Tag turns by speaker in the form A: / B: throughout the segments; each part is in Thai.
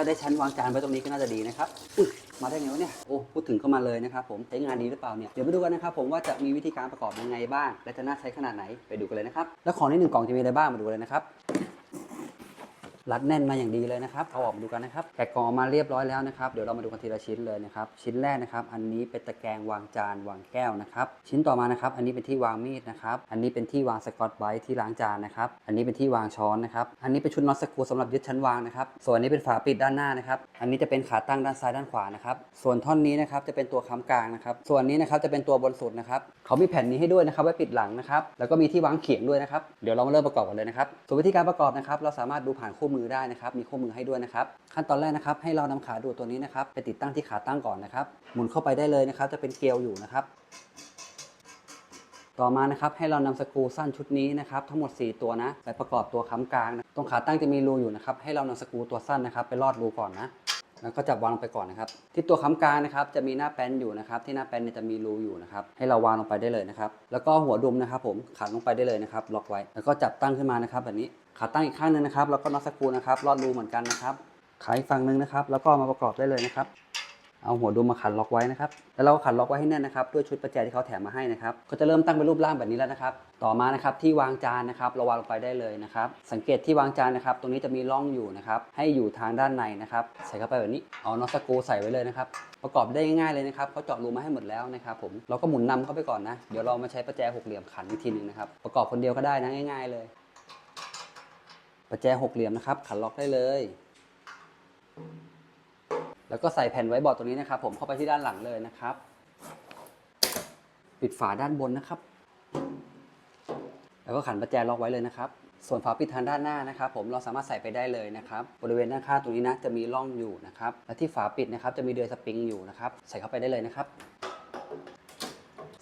A: ถ้าได้ชั้นวางจานไว้ตรงนี้ก็น่าจะดีนะครับอุ๊ยมาได้ไงวะเนี่ยโอ้พูดถึงก็มาเลยนะครับผมใช้งานดีหรือเปล่าเนี่ยเดี๋ยวไปดูกันนะครับผมว่าจะมีวิธีการประกอบยังไงบ้าง และจะน่าใช้ขนาดไหนไปดูกันเลยนะครับแล้วของในหนึ่งกล่องจะมีอะไรบ้างมาดูกันเลยนะครับ รัดแน่นมาอย่างดีเลยนะครับเอาออกมาดูกันนะครับแกะกล่องออกมาเรียบร้อยแล้วนะครับเดี๋ยวเรามาดูกันทีละชิ้นเลยนะครับชิ้นแรกนะครับ อันนี้เป็นตะแกรงวางจานวางแก้วนะครับชิ้นต่อมานะครับ อันนี้เป็นที่วางมีดนะครับอันนี้เป็นที่วางสกอตไบท์ที่ล้างจานนะครับอันนี้เป็นที่วางช้อนนะครับอันนี้เป็นชุดน็อตสกรูสำหรับยึดชั้นวางนะครับส่วนอันนี้เป็นฝาปิดด้านหน้านะครับอันนี้จะเป็นขาตั้งด้านซ้ายด้านขวานะครับส่วนท่อนนี้นะครับจะเป็นตัวค้ำกลางนะครับส่วนนี้นะครับจะเป็นตัวบนสุดนะครับเขามีแผ่นนี้ให้ด้วยนะครับไว้ปิดหลังนะครับแล้วก็มีที่วางเขียงด้วยนะครับเดี๋ยวเรามาเริ่มประกอบกันเลยนะครับส่วนวิธีการประกอบนะครับเราสามารถดูผ่านคู่มือือได้นะครับ มีคู่มือให้ด้วยนะครับ ขั้นตอนแรกนะครับ ให้เรานำขาดูดตัวนี้นะครับ ไปติดตั้งที่ขาตั้งก่อนนะครับ หมุนเข้าไปได้เลยนะครับ จะเป็นเกลียวอยู่นะครับ ต่อมานะครับ ให้เรานำสกรูสั้นชุดนี้นะครับ ทั้งหมด 4 ตัวนะไปประกอบตัวค้ากลางนะตรงขาตั้งจะมีรูอยู่นะครับ ให้เรานำสกรูตัวสั้นนะครับ ไปลอดรูก่อนนะ แล้วก็จับวางลงไปก่อนนะครับ ที่ตัวค้ำกลางนะครับจะมีหน้าแป้นอยู่นะครับ ที่หน้าแป้นเนี่ยจะมีรูอยู่นะครับ ให้เราวางลงไปได้เลยนะครับ แล้วก็หัวดุมนะครับ ผมขันลงไปได้เลยนะครับ ล็อกไว้ แล้วก็จับตั้งขึ้นมานะครับ แบบนี้ขาตั้งอีกข้างหนึงนะครับ แล้วก็น็อตสกรูนะครับ ลอดรูเหมือนกันนะครับขายฝั่งหนึงนะครับ แล้วก็มาประกอบได้เลยนะครับ เอาหัวดุมมาขันล็อกไว้นะครับ แล้วเราก็ขันล็อกไว้ให้แน่นนะครับ ด้วยชุดประแจที่เขาแถมมาให้นะครับ ก็จะเริ่มตั้งเป็นรูปร่างแบบนี้แล้วนะครับ ต่อมานะครับที่วางจานนะครับ เราวางลงไปได้เลยนะครับ สังเกตที่วางจานนะครับ ตรงนี้จะมีร่องอยู่นะครับ ให้อยู่ทางด้านในนะครับ ใส่เข้าไปแบบนี้ เอาน็อตสกูใส่ไว้เลยนะครับ ประกอบได้ง่ายๆเลยนะครับเขาเจาะรูมาให้หมดแล้วนะครับ ผม เราก็หมุนนำเข้าไปก่อนนะ เดี๋ยวเรามาใช้ประแจหกเหลี่ยมขันอีกทีหนึ่งนะครับ ประกอบคนเดียวก็ได้นะง่าย ๆ เลย ประแจหกเหลี่ยมนะครับ ขันล็อกได้เลย แล้วก็ใส่แผ่นไว้บอร์ดตรงนี้นะครับ ผมเข้าไปที่ด้านหลังเลยนะครับ ปิดฝาด้านบนนะครับ แล้วก็ขันประแจล็อกไว้เลยนะครับ ส่วนฝาปิดทางด้านหน้านะครับ ผมเราสามารถใส่ไปได้เลยนะครับ บริเวณด้านข้างตรงนี้นะจะมีร่องอยู่นะครับ และที่ฝาปิดนะครับจะมีเดือยสปริงอยู่นะครับ ใส่เข้าไปได้เลยนะครับ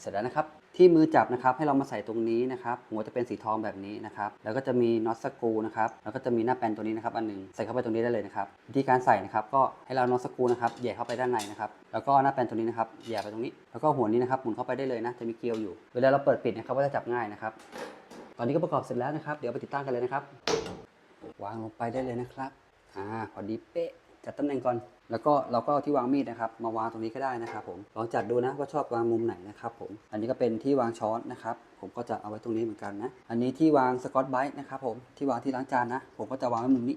A: ร็จแล้วนะครับ ที่มือจับนะครับให้เรามาใส่ตรงนี้นะครับหัวจะเป็นสีทองแบบนี้นะครับแล้วก็จะมีน็อตสกรูนะครับแล้วก็จะมีหน้าแปนตัวนี้นะครับอันหนึ่งใส่เข้าไปตรงนี้ได้เลยนะครับวิธีการใส่นะครับก็ให้เราน็อตสกรูนะครับแย่เข้าไปด้านในนะครับแล้วก็หน้าแปนตัวนี้นะครับแย่ไปตรงนี้ แล้วก็หัวนี้นะครับหมุนเข้าไปได้เลยนะจะมีเกลียวอยู่ เวลาเราเปิดปิดนะครับก็จะจับง่ายนะครับตอนนี้ก็ประกอบเสร็จแล้วนะครับ เดี๋ยวไปติดตั้งกันเลยนะครับ วางลงไปได้เลยนะครับอ่าพอดีเป๊ะ จัดตำแหน่งก่อน แล้วก็เราก็เอาที่วางมีดนะครับ มาวางตรงนี้ก็ได้นะครับผมลองจัดดูนะว่าชอบวางมุมไหนนะครับผม อันนี้ก็เป็นที่วางช้อนนะครับ ผมก็จะเอาไว้ตรงนี้เหมือนกันนะ อันนี้ที่วางสกอตไบรท์นะครับผมที่วางที่ล้างจานนะ ผมก็จะวางไว้มุมนี้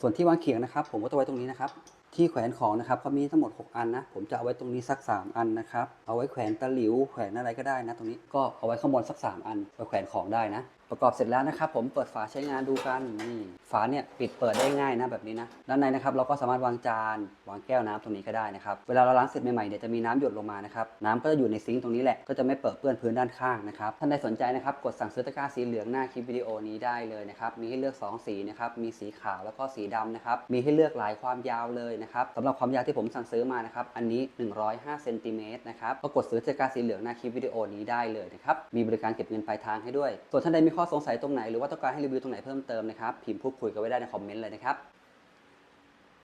A: ส่วนที่วางเขียงนะครับ ผมก็จะไว้ตรงนี้นะครับ ที่แขวนของนะครับเขามีทั้งหมด 6 อันนะ ผมจะเอาไว้ตรงนี้สัก 3 อันนะครับ เอาไว้แขวนตะหลิว แขวนอะไรก็ได้นะ ตรงนี้ก็เอาไว้ข้างบนสัก 3 อันไว้แขวนของได้นะ ประกอบเสร็จแล้วนะครับผมเปิดฝาใช้งานดูกันนี่ฝาเนี่ยปิดเปิดได้ง่ายนะแบบนี้นะด้านในนะครับเราก็สามารถวางจานวางแก้วน้ำตรงนี้ก็ได้นะครับเวลาเราล้างเสร็จใหม่ๆเนี่ยจะมีน้ำหยดลงมานะครับน้ำก็จะอยู่ในซิงค์ตรงนี้แหละก็จะไม่เปิดเปื้อนพื้นด้านข้างนะครับท่านใดสนใจนะครับกดสั่งซื้อตะกร้าสีเหลืองหน้าคลิปวิดีโอนี้ได้เลยนะครับมีให้เลือก 2 สีนะครับมีสีขาวแล้วก็สีดำนะครับมีให้เลือกหลายความยาวเลยนะครับสำหรับความยาวที่ผมสั่งซื้อมานะครับ อันนี้ 105เซนติเมตรนะครับ ก็กดซื้อจากการสีเหลืองหน้าคลิปวิดีโอนี้ได้เลยนะครับ มีบริการเก็บเงินปลายทางให้ด้วย ส่วนท่านใดมีข้อสงสัยตรงไหนหรือว่าต้องการให้รีวิวตรงไหนเพิ่มเติมนะครับ พิมพ์พูดคุยกันไว้ได้ในคอมเมนต์เลยนะครับ